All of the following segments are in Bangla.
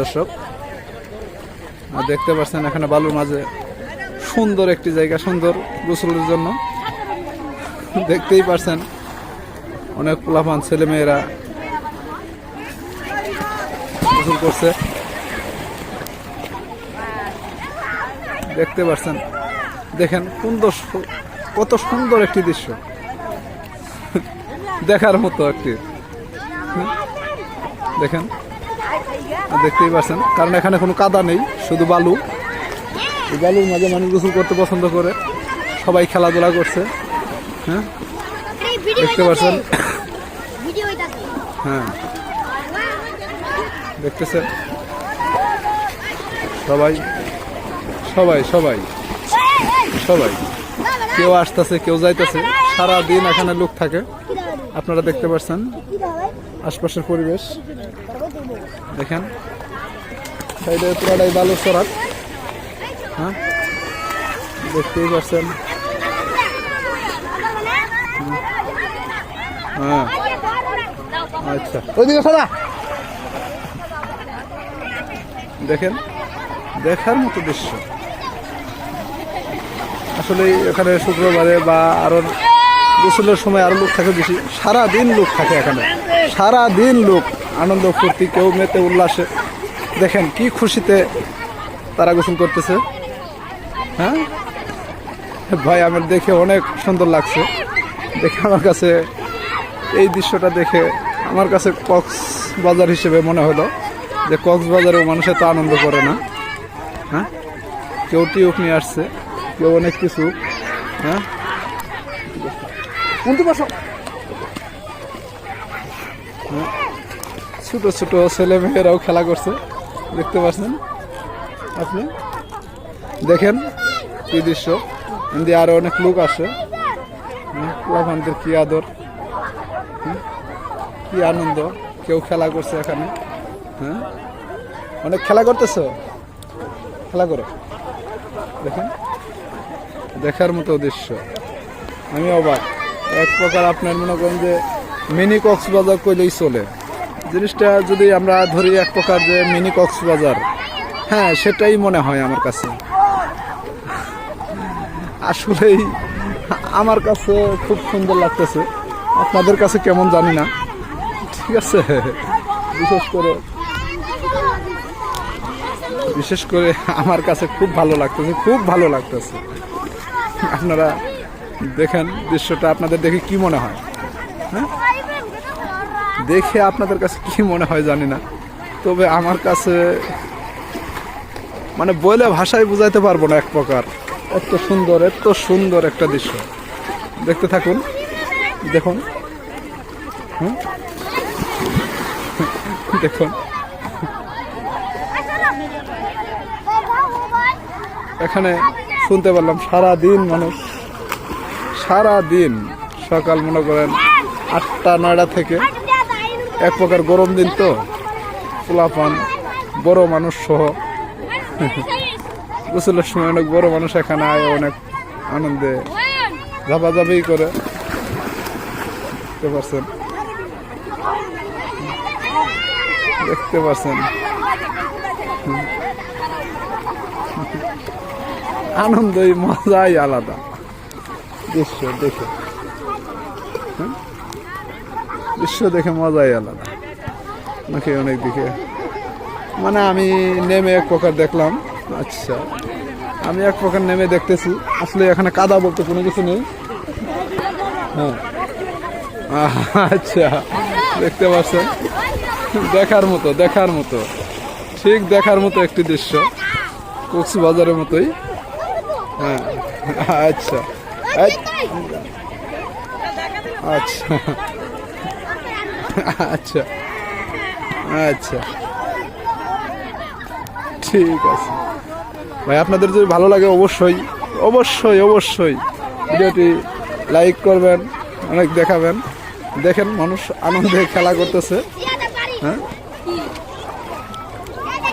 দর্শক। দেখতে পাচ্ছেন এখানে বালুর মাঝে সুন্দর একটি জায়গা, সুন্দর গোসলের জন্য। দেখতেই পারছেন অনেক পোলাপান ছেলে মেয়েরা গোসল করছে। দেখতে পাচ্ছেন, দেখেন সুন্দর কত সুন্দর একটি দৃশ্য। দেখার মতো একটি? দেখেন। দেখতেই পাচ্ছেন। কারণ এখানে কোনো কাদা নেই শুধু বালু। এই বালুর মাঝে মানুষ গোসল করতে পছন্দ করে। সবাই খেলাধুলা করছে। হ্যাঁ? দেখতে পাচ্ছেন? হ্যাঁ। দেখতেছেন? সবাই সবাই সবাই সবাই। কেউ আসতেছে কেউ যাইতেছে। সারা দিন এখানে লোক থাকে। আপনারা দেখতে পাচ্ছেন আশপাশের পরিবেশ। দেখেন। সাইডে পুরাটাই বালুর চরাত হ্যাঁ? দেখতেই পাচ্ছেন হ্যাঁ। আচ্ছা। ওইদিকে দেখেন? দেখার মতো দৃশ্য। আসলে এখানে শুক্রবারে বা আরও গোসলের সময় আরও লোক থাকে বেশি। সারা দিন লোক থাকে এখানে। সারা দিন লোক। আনন্দ, ফুর্তি, কেউ মেতে উল্লাসে। দেখেন কি খুশিতে তারা গোসল করতেছে। হ্যাঁ? ভাই, আমার দেখে অনেক সুন্দর লাগছে। দেখে আমার কাছে এই দৃশ্যটা দেখে আমার কাছে কক্স বাজার হিসেবে মনে হলো যে কক্সবাজারেও মানুষ এত আনন্দ করে না। হ্যাঁ? কেউ টিউব নিয়ে আসছে, কেউ অনেক কিছু। হ্যাঁ? কোনটি বসো। হ্যাঁ, ছোট ছোট ছেলে মেয়েরাও খেলা করছে দেখতে পাচ্ছেন আপনি? দেখেন কি দৃশ্য। হিন্দি আরও অনেক লোক আসে। লাভানদের কি আদর হুম? কি আনন্দ কেউ খেলা করছে এখানে হ্যাঁ? অনেক খেলা করতেছ? খেলা করো। দেখেন দেখার মতো দৃশ্য। আমি অবাক। এক প্রকার আপনার মনে করেন যে মিনি কক্সবাজার কইলেই চলে। জিনিসটা যদি আমরা ধরি এক প্রকার যে মিনি কক্সবাজার হ্যাঁ সেটাই মনে হয় আমার কাছে। আসলেই আমার কাছে খুব সুন্দর লাগতেছে। আপনাদের কাছে কেমন জানি না। ঠিক আছে। বিশেষ করে বিশেষ করে আমার কাছে খুব ভালো লাগতেছে, খুব ভালো লাগতেছে। আপনারা দেখেন দৃশ্যটা আপনাদের দেখে কি মনে হয়? হ্যাঁ? দেখে আপনাদের কাছে কি মনে হয় জানি না। তবে আমার কাছে মানে বলে ভাষায় বুঝাইতে পারব না এক প্রকার। এত সুন্দর এত সুন্দর একটা দৃশ্য। দেখতে থাকুন। দেখুন। হুম? দেখুন। এখানে শুনতে পারলাম সারা দিন মানুষ সারা দিন সকাল মনে করেন আটটা, নয়টা থেকে এক প্রকার গরম দিন তো। পোলাপান বড় মানুষ সহ। গোসলের সময় অনেক বড় মানুষ এখানে আয়, অনেক আনন্দে ঝাপাঝাপি করে। দেখতে পাচ্ছেন দেখতে পাচ্ছেন আনন্দই মজাই আলাদা। দৃশ্য দেখে? দৃশ্য দেখে মজাই আলাদা। নাকি অনেক দিকে? মানে আমি নেমে এক প্রকার দেখলাম। আচ্ছা আমি এক প্রকার নেমে দেখতেছি। আসলে এখানে কাদা বলতে কোনো কিছু নেই। হ্যাঁ। আচ্ছা দেখতে পাচ্ছেন? দেখার মতো দেখার মতো। ঠিক দেখার মতো একটি দৃশ্য। কক্সবাজারের মতোই। হ্যাঁ আচ্ছা। আচ- আচ্ছা। আচ্ছা। আচ্ছা। ঠিক আছে। ভাই, আপনাদের যদি ভালো লাগে, অবশ্যই অবশ্যই অবশ্যই ভিডিওটি লাইক করবেন, অনেক দেখাবেন। দেখেন, মানুষ আনন্দে খেলা করতেছে। হ্যাঁ?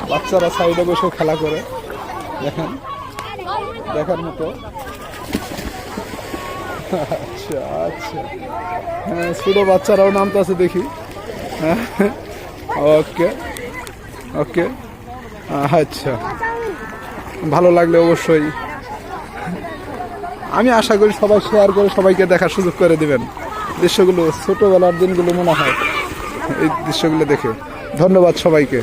বাচ্চারা সাইডে বসে খেলা করে। দেখেন, দেখার মতো। আচ্ছা আচ্ছা। হ্যাঁ ছোটো বাচ্চারাও নামতেছে দেখি। হ্যাঁ ওকে ওকে। আচ্ছা ভালো লাগলে অবশ্যই। আমি আশা করি সবাই শেয়ার করে সবাইকে দেখার সুযোগ করে দেবেন। দৃশ্যগুলো ছোটোবেলার দিনগুলো মনে হয়, এই দৃশ্যগুলো দেখে। ধন্যবাদ সবাইকে।